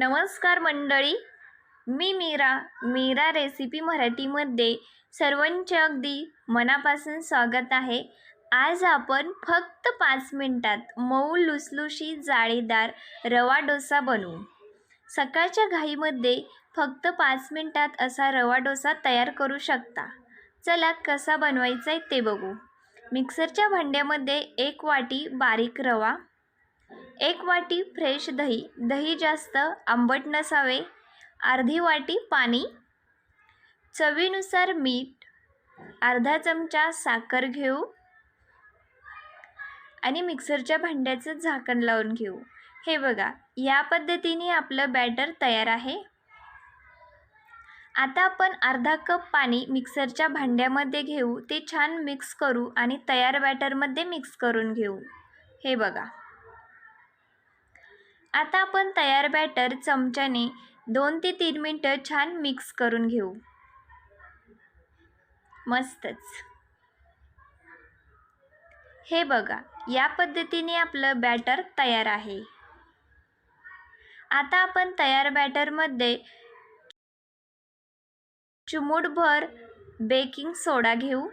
नमस्कार मंडळी. मी मीरा मीरा रेसिपी मराठीमध्ये सर्वांचे अगदी मनापासून स्वागत आहे. आज आपण फक्त पाच मिनटात मऊ लुसलुशी जाळीदार रवा डोसा बनवू. सकाळच्या घाईमध्ये फक्त पाच मिनटात असा रवा डोसा तयार करू शकता. चला कसा बनवायचा आहे ते बघू. मिक्सरच्या भांड्यामध्ये एक वाटी बारीक रवा एक वाटी फ्रेश दही. दही जास्त आंबट नसावे. अर्धी वाटी पाणी. चवीनुसार मीठ. अर्धा चमचा साखर घेऊ. आणि मिक्सरच्या भांड्याचं झाकण लावून घेऊ. हे बघा या पद्धतीने आपलं बॅटर तयार आहे. आता आपण अर्धा कप पाणी मिक्सरच्या भांड्यामध्ये घेऊ. ते छान मिक्स करू आणि तयार बॅटरमध्ये मिक्स करून घेऊ. हे बघा. आता आपण तयार बॅटर चमच्याने दोन ते तीन मिनटं छान मिक्स करून घेऊ. मस्तच. हे बघा या पद्धतीने आपलं बॅटर तयार आहे. आता आपण तयार बॅटरमध्ये चिमूटभर बेकिंग सोडा घेऊ.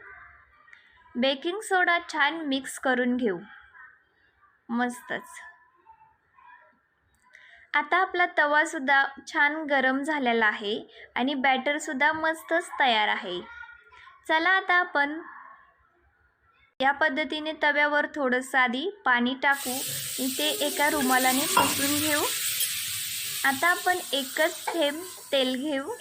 बेकिंग सोडा छान मिक्स करून घेऊ. मस्तच. आता आपला तवासुद्धा छान गरम झालेला आहे आणि बॅटरसुद्धा मस्तच तयार आहे. चला आता आपण या पद्धतीने तव्यावर थोडंसं आधी पाणी टाकू. ते एका रुमालाने पुसून घेऊ. आता आपण एकच थेंब तेल घेऊ.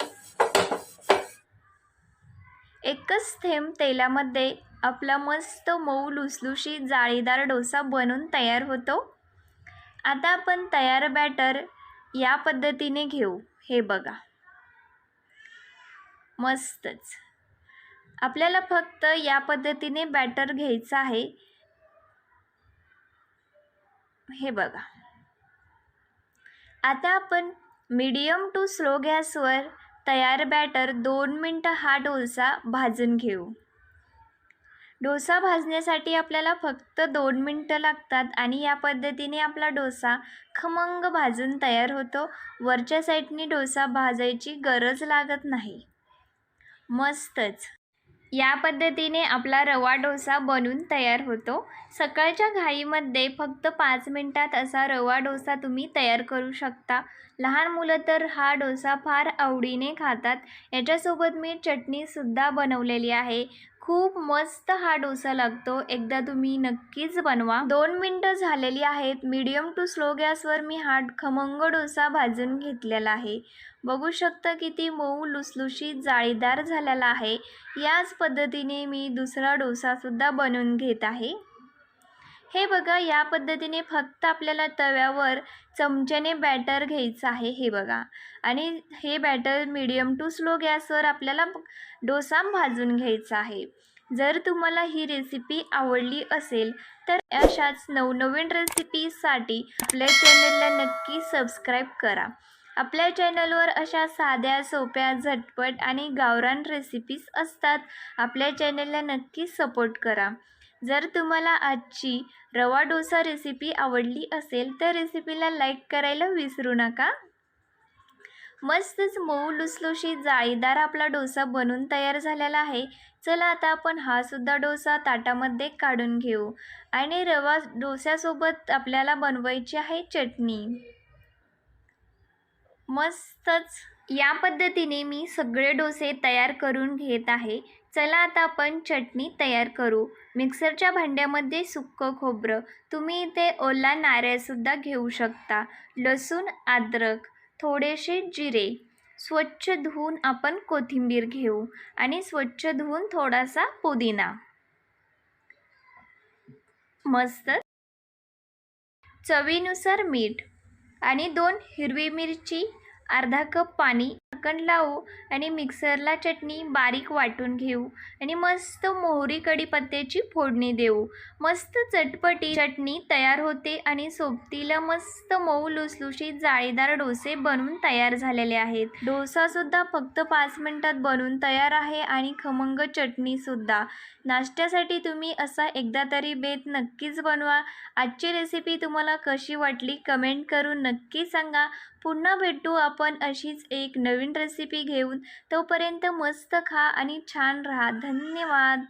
एकच थेंब तेलामध्ये आपला मस्त मऊ लुसलुशी जाळीदार डोसा बनून तयार होतो. आता आपण तयार बॅटर या पद्धतीने घेऊ. हे बघा. मस्तच. आपल्याला फक्त या पद्धतीने बॅटर घ्यायचं आहे. हे बघा. आता आपण मीडियम टू स्लो गॅसवर तयार बॅटर दोन मिनटं हा डोलसा भाजून घेऊ. डोसा भाजण्यासाठी आपल्याला फक्त दोन मिनटं लागतात आणि या पद्धतीने आपला डोसा खमंग भाजून तयार होतो. वरच्या साईडने डोसा भाजायची गरज लागत नाही. मस्तच! या पद्धतीने आपला रवा डोसा बनून तयार होतो. सकाळच्या घाईमध्ये फक्त पाच मिनटात असा रवा डोसा तुम्ही तयार करू शकता. लहान मुलं तर हा डोसा फार आवडीने खातात. याच्यासोबत मी चटणीसुद्धा बनवलेली आहे. खूप मस्त हा डोसा लागतो. एकदा तुम्ही नक्कीच बनवा. दोन मिनटं झालेली आहेत. मीडियम टू स्लो गॅसवर मी हा खमंग डोसा भाजून घेतलेला आहे. बघू शकता किती मऊ लुसलुशीत जाळीदार झालेला आहे. याच पद्धतीने मी दुसरा डोसासुद्धा बनवून घेत आहे. हे बघा या पद्धतीने फक्त आपल्याला तव्यावर चमच्याने बॅटर घ्यायचं आहे हे बघा. आणि हे बॅटर मिडियम टू स्लो गॅसवर आपल्याला डोसा भाजून घ्यायचा आहे. जर तुम्हाला ही रेसिपी आवडली असेल तर अशाच नवनवीन रेसिपीसाठी आपल्या चॅनलला नक्की सबस्क्राईब करा. आपल्या चॅनलवर अशा साध्या सोप्या झटपट आणि गावरान रेसिपीज असतात आपल्या चॅनलला नक्की सपोर्ट करा. जर तुम्हाला आजची रवा डोसा रेसिपी आवडली असेल तर रेसिपीला लाईक करायला विसरू नका. मस्तच मऊ लुसलुशी जाळीदार आपला डोसा बनून तयार झालेला आहे. चला आता आपण हा सुद्धा डोसा ताटामध्ये काढून घेऊ. आणि रवा डोस्यासोबत आपल्याला बनवायची आहे चटणी. मस्तच. या पद्धतीने मी सगळे डोसे तयार करून घेत आहे. चला आता आपण चटणी तयार करू. मिक्सरच्या भांड्यामध्ये सुक्कं खोबरं. तुम्ही इथे ओला नारळसुद्धा घेऊ शकता. लसूण अद्रक थोडेसे जिरे. स्वच्छ धुवून आपण कोथिंबीर घेऊ आणि स्वच्छ धुवून थोडासा पुदिना. मस्त. चवीनुसार मीठ आणि दोन हिरवी मिरची अर्धा कप पाणी झाकण लावू आणि मिक्सरला चटणी बारीक वाटून घेऊ आणि मस्त मोहरी कढीपत्त्याची फोडणी देऊ. मस्त चटपटी चटणी तयार होते आणि सोबतीला मस्त मऊ लुसलुशीत जाळीदार डोसे बनवून तयार झालेले आहेत. डोसासुद्धा फक्त पाच मिनटात बनवून तयार आहे आणि खमंग चटणीसुद्धा नाश्त्यासाठी तुम्ही असा एकदा तरी बेत नक्कीच बनवा. आजची रेसिपी तुम्हाला कशी वाटली कमेंट करून नक्की सांगा. पुन्हा भेटू आपण अशीच एक नवीन रेसिपी घेऊन तोपर्यंत मस्त खा आणि छान राहा. धन्यवाद.